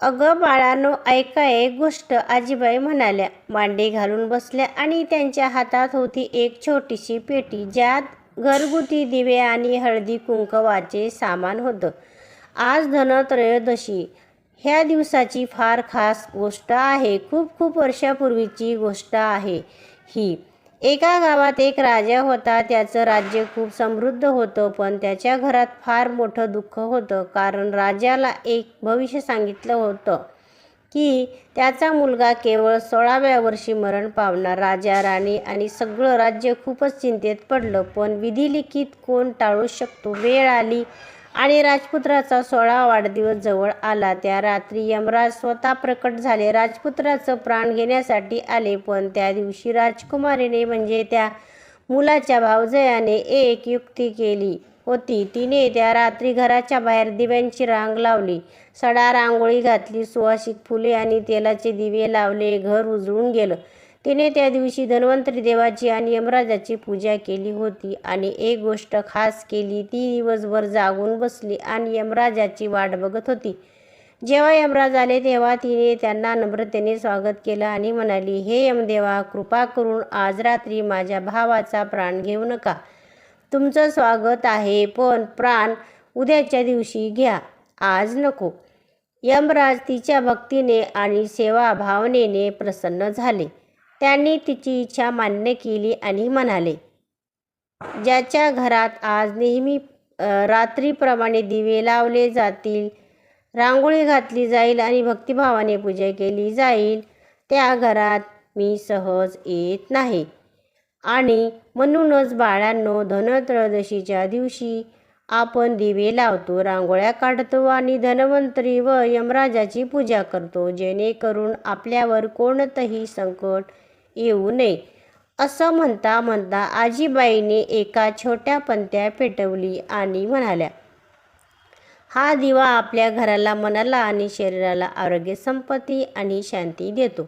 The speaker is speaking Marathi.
अगं बाळानो ऐका एक गोष्ट. आजीबाई म्हणाल्या मांडी घालून बसल्या आणि त्यांच्या हातात होती एक छोटीशी पेटी ज्यात घरगुती दिवे आणि हळदी कुंकवाचे सामान होतं. आज धनत्रयोदशी. ह्या दिवसाची फार खास गोष्ट आहे. खूप खूप वर्षापूर्वीची गोष्ट आहे ही. एका गावात एक राजा होता. त्याचं राज्य खूप समृद्ध होतं पण त्याच्या घरात फार मोठं दुःख होतं. कारण राजाला एक भविष्य सांगितलं होतं की त्याचा मुलगा केवळ सोळाव्या वर्षी मरण पावणार. राजा राणी आणि सगळं राज्य खूपच चिंतेत पडलं पण विधिलिखित कोण टाळू शकतो? वेळ आली. आणि राजपुत्राचा सोळा वाढदिवस जवळ आला. त्या रात्री यमराज स्वतः प्रकट झाले. राजपुत्राचं प्राण घेण्यासाठी आले पण त्या दिवशी राजकुमारीने म्हणजे त्या मुलाच्या भावजयाने एक युक्ती केली होती. तिने त्या रात्री घराच्या बाहेर दिव्यांची रांग लावली. सडा रांगोळी घातली सुवासिक फुले आणि तेलाचे दिवे लावले घर उजळून गेलं. तिने त्या दिवशी धन्वंतरी देवाची आणि यमराजाची पूजा केली होती आणि एक गोष्ट खास केली ती दिवसभर जागून बसली आणि यमराजाची वाट बघत होती. जेव्हा यमराज आले तेव्हा तिने त्यांना नम्रतेने स्वागत केलं आणि म्हणाली हे यमदेवा कृपा करून आज रात्री माझ्या भावाचा प्राण घेऊ नका. तुमचं स्वागत आहे पण प्राण उद्याच्या दिवशी घ्या आज नको. यमराज तिच्या भक्तीने आणि सेवा भावनेने प्रसन्न झाले. त्यांनी तिची इच्छा मान्य केली आणि म्हणाले ज्याच्या घरात आज नेहमी रात्रीप्रमाणे दिवे लावले जातील रांगोळी घातली जाईल आणि भक्तिभावाने पूजा केली जाईल त्या घरात मी सहज येत नाही. आणि म्हणूनच बाळांनो धनत्रयोदशीच्या दिवशी आपण दिवे लावतो रांगोळ्या काढतो आणि धन्वंतरी व यमराजाची पूजा करतो जेणेकरून आपल्यावर कोणतंही संकट येऊ नये. असं म्हणता म्हणता आजीबाईने एका छोट्या पंत्या पेटवली आणि म्हणाल्या हा दिवा आपल्या घराला मनाला आणि शरीराला आरोग्य संपत्ती आणि शांती देतो.